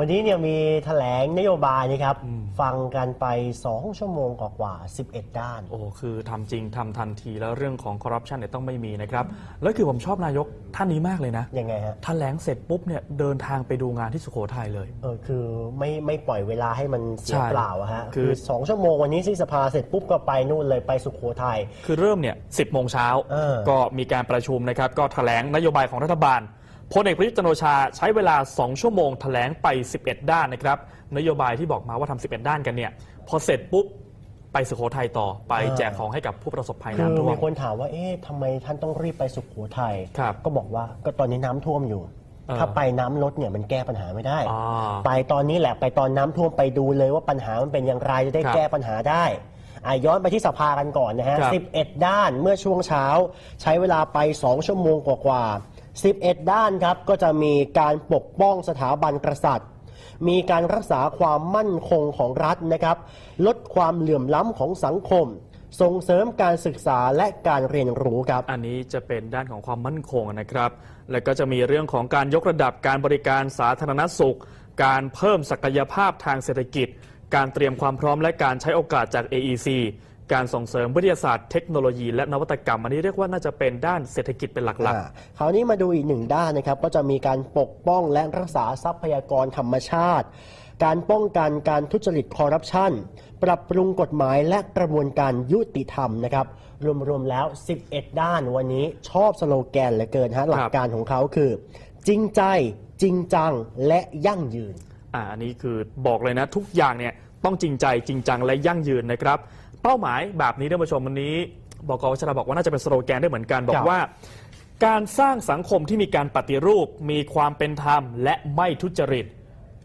วันนี้เนี่ยมีแถลงนโยบายนะครับ ฟังกันไป 2 ชั่วโมงกว่าๆ11 ด้าน โอ้คือทำจริงทำทันทีแล้วเรื่องของคอร์รัปชันเนี่ยต้องไม่มีนะครับ แล้วคือผมชอบนายกท่านนี้มากเลยนะ ยังไงฮะแถลงเสร็จปุ๊บเนี่ยเดินทางไปดูงานที่สุโขทัยเลย เออคือไม่ไม่ปล่อยเวลาให้มันเสียใช่เปล่าอะฮะคืคืออ2 ชั่วโมงวันนี้ที่สภาเสร็จปุ๊บก็ไปนู่นเลยไปสุโขทัยคือเริ่มเนี่ยสิบโมงเช้าเออก็มีการประชุมนะครับก็แถลงนโยบายของรัฐบาล พลเอกประยุทธ์จันทร์โอชาใช้เวลา 2 ชั่วโมงแถลงไป 11 ด้านนะครับ นโยบายที่บอกมาว่าทำ11 ด้านกันเนี่ย พอเสร็จปุ๊บ ไปสุโขทัยต่อไปแจกของให้กับผู้ประสบภัยคือน้ำท่วมมีคนถามว่าเอ๊ะทำไมท่านต้องรีบไปสุโขทัยครับก็บอกว่าก็ตอนนี้น้ำท่วมอยู่เออถ้าไปน้ำลดเนี่ยมันแก้ปัญหาไม่ได้อ่าไปตอนนี้แหละไปตอนน้ำท่วมไปดูเลยว่าปัญหามันเป็นอย่างไรจะได้ครับแก้ปัญหาได้อะย้อนไปที่สภากันก่อนนะฮะครับ11 ด้านเมื่อช่วงเช้า ใช้เวลาไป 2 ชั่วโมงกว่าๆ 11 ด้านครับก็จะมีการปกป้องสถาบันกษัตริย์ มีการรักษาความมั่นคงของรัฐนะครับ ลดความเหลื่อมล้ำของสังคม ส่งเสริมการศึกษาและการเรียนรู้ครับ อันนี้จะเป็นด้านของความมั่นคงนะครับ แล้วก็จะมีเรื่องของการยกระดับการบริการสาธารณสุข การเพิ่มศักยภาพทางเศรษฐกิจ การเตรียมความพร้อมและการใช้โอกาสจาก AEC การส่งเสริมวิทยาศาสตร์เทคโนโลยี และนวัตกรรม อันนี้เรียกว่าน่าจะเป็นด้านเศรษฐกิจเป็นหลัก อ่าคราวนี้มาดูอีกหนึ่งด้านนะครับ ก็จะมีการปกป้องและรักษาทรัพยากรธรรมชาติ การป้องกันการทุจริตคอร์รัปชันปรับปรุงกฎหมายและกระบวนการยุติธรรมนะครับ รวม ๆ แล้ว 11 ด้านวันนี้ชอบสโลแกนเหลือเกินฮะหลักการของเขาคือ จริงใจจริงจังและยั่งยืน ๆอ่าอันนี้คือบอกเลยนะ ทุกอย่างเนี่ยต้องจริงใจจริงจังและยั่งยืนนะครับ เป้าหมายแบบนี้ท่านผู้ชมวันนี้บอกวัชราบอกว่าน่าจะเป็นสโลแกนได้เหมือนกัน บอครักบว่า การสร้างสังคมที่มีการปฏิรูป มีความเป็นธรรม และไม่ทุจริต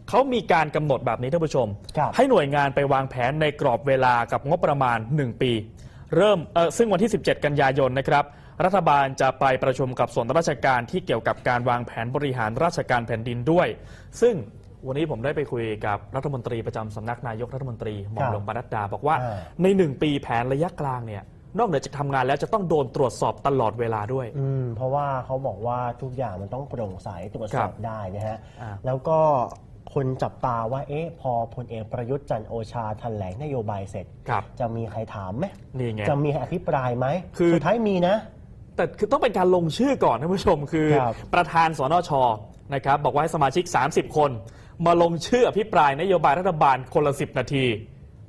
เขามีการกำหนดแบบนี้ท่านผู้ชมครับให้หน่วยงานไปวางแผนในกรอบเวลากับงบประมาณ 1 ปี เริ่มเออซึ่งวันที่ 17 กันยายนนะครับรัฐบาลจะไปประชุมกับส่วนราชการที่เกี่ยวกับการวางแผนบริหารราชการแผ่นดินด้วย ซึ่ง วันนี้ผมได้ไปคุยกับรัฐมนตรีประจำสำนักนายกรัฐมนตรีหมอมหลวงปนัดดา บอกว่าอ่าใน1ปีแผนระยะกลางเนี่ยนอกเหนือจากทำงานแล้วจะต้องโดนตรวจสอบตลอดเวลาด้วย อืม เพราะว่าเขาบอกว่าทุกอย่างมันต้องโปร่งใสตรวจสอบครับได้นะฮะอ่าแล้วก็คนจับตาว่า เอ๊ะ พอพลเอกประยุทธ์จันทร์โอชาแถลงนโยบายเสร็จครับจะมีใครถามไหมนี่ไง จะมีอภิปรายไหม คือสุดท้ายมีนะ แต่คือต้องเป็นการลงชื่อก่อนท่านผู้ชม คือครับประธานสนชนะครับบอกว่าให้สมาชิก 30 คน มาลงชื่ออภิปรายนโยบายรัฐบาลคนละสิบนาที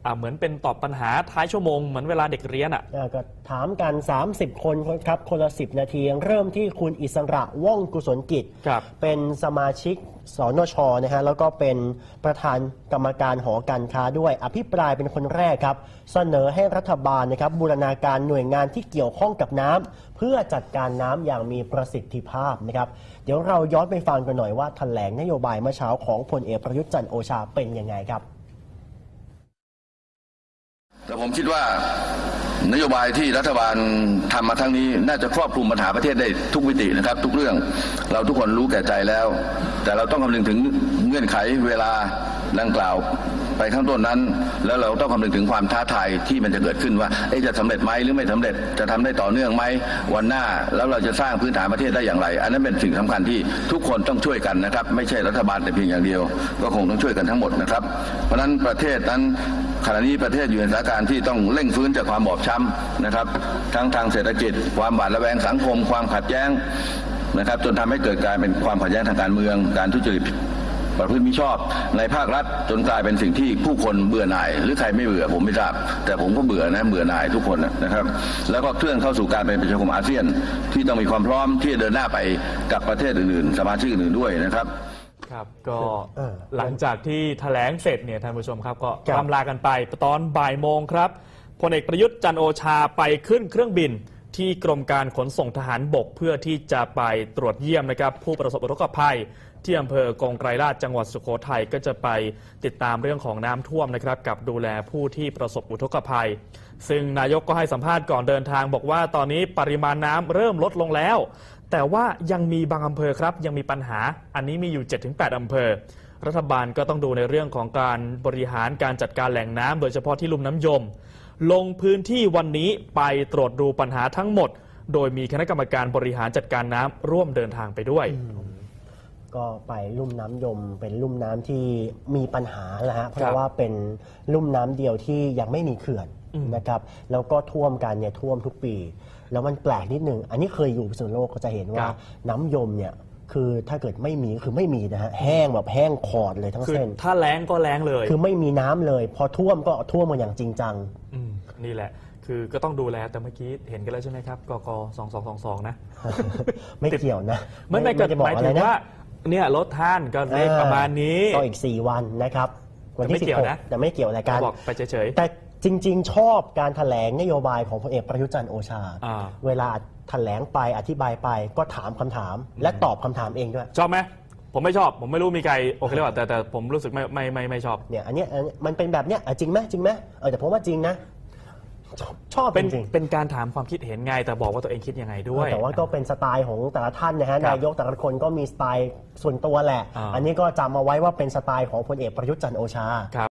อ่าเหมือนเป็นตอบปัญหาท้ายชั่วโมงเหมือนเวลาเด็กเรียนอะเอ่อก็ถามกัน 30 คนครับ คนละ 10 นาที เริ่มที่คุณอิสระว่องกุศลกิจ ครับ เป็นสมาชิกสนชนะฮะ แล้วก็เป็นประธานกรรมการหอการค้าด้วย อภิปรายเป็นคนแรกครับ เสนอให้รัฐบาลนะครับบูรณาการหน่วยงานที่เกี่ยวข้องกับน้ำเพื่อจัดการน้ำอย่างมีประสิทธิภาพนะครับ เดี๋ยวเราย้อนไปฟังกันหน่อยว่าแถลงนโยบายเมื่อเช้าของพลเอกประยุทธ์จันทร์โอชาเป็นยังไงครับแต่ ผมคิดว่านโยบายที่รัฐบาลทำมาทั้งนี้ น่าจะครอบคลุมปัญหาประเทศได้ทุกมิตินะครับ ทุกเรื่องเราทุกคนรู้แก่ใจแล้ว แต่เราต้องคำนึงถึงเงื่อนไขเวลาดังกล่าว ไปข้างต้นนั้น แล้วเราต้องคำนึงถึงความท้าทายที่มันจะเกิดขึ้นว่าจะสำเร็จไหมหรือไม่สำเร็จจะทำได้ต่อเนื่องไหมวันหน้าแล้วเราจะสร้างพื้นฐานประเทศได้อย่างไร อันนั้นเป็นสิ่งสำคัญที่ทุกคนต้องช่วยกันนะครับ ไม่ใช่รัฐบาลแต่เพียงอย่างเดียว ก็คงต้องช่วยกันทั้งหมดนะครับ เพราะฉะนั้นประเทศนั้นขณะนี้ประเทศอยู่ในสถานการณ์ที่ต้องเร่งฟื้นจากความบอบช้ำนะครับ ทั้งทางเศรษฐกิจ ความหวาดระแวงสังคม ความขัดแย้งนะครับ จนทำให้เกิดการเป็นความขัดแย้งทางการเมือง การทุจริต ประพฤติมิชอบในภาครัฐจนกลายเป็นสิ่งที่ผู้คนเบื่อหน่าย หรือใครไม่เบื่อผมไม่ทราบ แต่ผมก็เบื่อนะเบื่อหน่ายทุกคนนะครับ แล้วก็เคลื่อนเข้าสู่การเป็นประชาคมอาเซียน ที่ต้องมีความพร้อมที่จะเดินหน้าไปกับประเทศอื่นๆ สมาชิกอื่นๆด้วยนะครับครับก็เออหลังจากที่แถลงเสร็จเนี่ยท่านผู้ชมครับก็ครับร่ำลากันไปตอนบ่ายโมงครับพลเอกประยุทธ์จันทร์โอชาไปขึ้นเครื่องบิน ที่กรมการขนส่งทหารบกเพื่อที่จะไปตรวจเยี่ยมนะครับ ผู้ประสบอุทกภัย ที่อำเภอกงไกรลาชจังหวัดสุโขทัยก็จะไปติดตามเรื่องของน้ำท่วมนะครับ กับดูแลผู้ที่ประสบอุทกภัย ซึ่งนายกก็ให้สัมภาษณ์ก่อนเดินทางบอกว่าตอนนี้ปริมาณน้ำเริ่มลดลงแล้ว แต่ว่ายังมีบางอำเภอครับ ยังมีปัญหาอันนี้มีอยู่ 7-8อำเภอรัฐบาลก็ต้องดูในเรื่องของการบริหารการจัดการแหล่งน้ำโดยเฉพาะที่ลุ่มน้ำยม ลงพื้นที่วันนี้ไปตรวจดูปัญหาทั้งหมด โดยมีคณะกรรมการบริหารจัดการน้ำร่วมเดินทางไปด้วย ก็ไปลุ่มน้ำยมเป็นลุ่มน้ำที่มีปัญหาแล้วฮะเพครัราะบว่าเป็นลุ่มน้ำเดียวที่ยังไม่มีเขื่อนอืม นะครับ แล้วก็ท่วมกันเนี่ยท่วมทุกปี แล้วมันแปลกนิดนึง อันนี้เคยอยู่พิษณุโลกก็จะเห็นว่าน้ำยมเนี่ยคือถ้าเกิดไม่มีก็คือไม่มีนะฮะแห้งแบบแห้งขอดเลยทั้งคือเส้น ถ้าแล้งก็แล้งเลย คือไม่มีน้ำเลย พอท่วมก็ท่วมมาอย่างจริงจังม นี่แหละ คือก็ต้องดูแลแต่เมื่อกี้เห็นกันแล้วใช่ไหมครับกกสองสองสองสองนะ ไม่เกี่ยวนะ ไม่ไม่ก็จะบอกหมายอะไรถึงนะว่าเนี่ยรถท่านก็เลขประมาณนี้ก็อีก 4 วันนะครับ วันที่แต่ไม่เกี่ยวนะ16แต่ไม่เกี่ยวอะไรกันบอกไปเฉยแต่จริง ๆ ชอบการถแถลงนโยบายของพลเอกประยุทธ์จันทร์โอชาอ่าเวลาแถลงไปอธิบายไปก็ถามคำถาม และตอบคำถามเองด้วยๆชอบไหมผมไม่ชอบ ผมไม่รู้มีใครโอเคหรือเปล่าแต่แต่ผมรู้สึกไม่ไม่ไม่ไม่ชอบเนี่ยอันเนี้ยอันเนี้ยมันเป็นแบบเนี้ยอะจริงไหมจริงไหมเออแต่ผมว่าจริงนะ ชอบชอบเป็นจริงเป็นการถามความคิดเห็นไง แต่บอกว่าตัวเองคิดยังไงด้วย แต่ว่าก็เป็นสไตล์ของแต่ละท่านนะฮะครับนายกแต่ละคนก็มีสไตล์ส่วนตัวแหละ อ่า อันนี้ก็จำเอาไว้ว่าเป็นสไตล์ของพลเอกประยุทธ์จันทร์โอชา ครับ